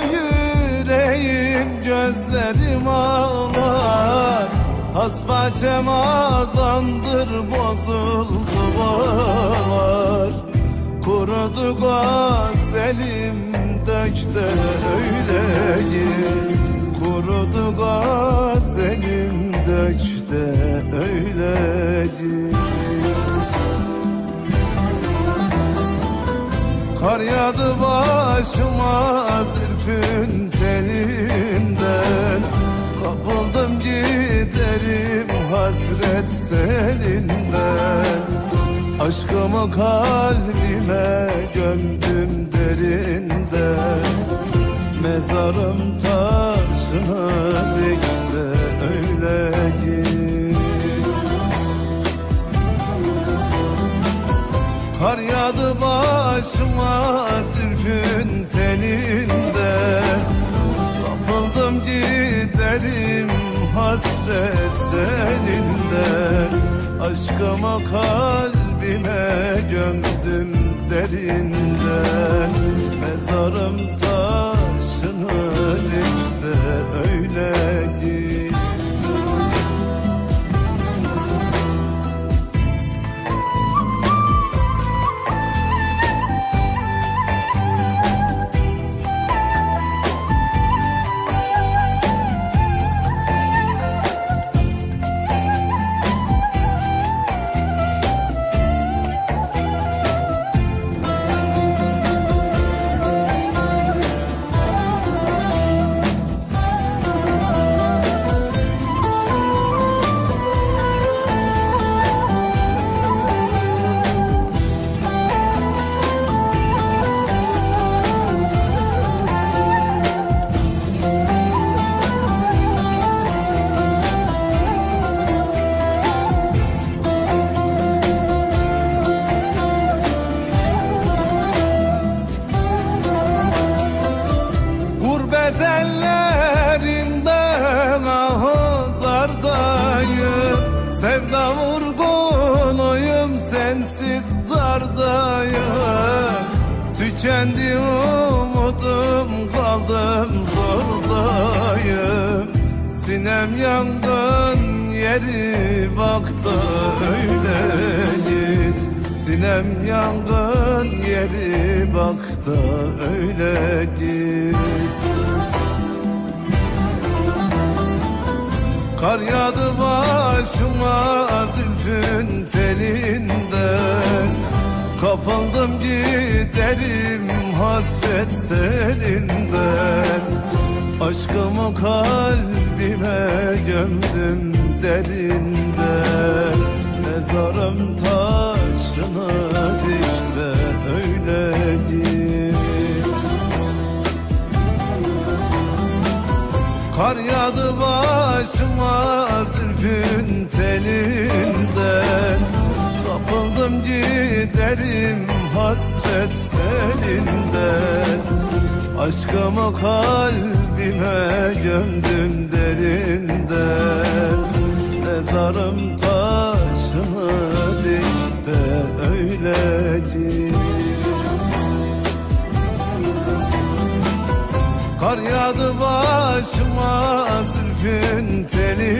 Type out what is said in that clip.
yüreğim gözlerim ağlar. Hasbacem azandır bozuldu bağlar. Kurudu gazelim dökte öyle. Git Kurudu gazelim dökte Kar yağdı başıma zülfün telinden. Kapıldım giderim hasret selinden. Aşkımı kalbime gömdüm derinden. Mezarım taşına dik de öyle git Kar yağdı başıma zülfün telinde. Kapıldım giderim hasret seninde Aşkımı kalbime gömdüm derinden Mezarım sensiz dardayım. Tükendi umudum kaldım zordayım. Sinem yangın yeri baktı öyle git Sinem yangın yeri baktı öyle git Kar yağdı başıma zülfün telinden Kapıldım giderim hasret selinden. Aşkımı kalbime gömdüm derinden. Mezarım taşına dikte öyle Kar yağdı başıma zülfün telinden Kapıldım giderim hasret selinden. Aşkımı kalbime gömdüm derinden. Mezarım taşını dik de öyle git Kar yağdı başıma zülfün telinden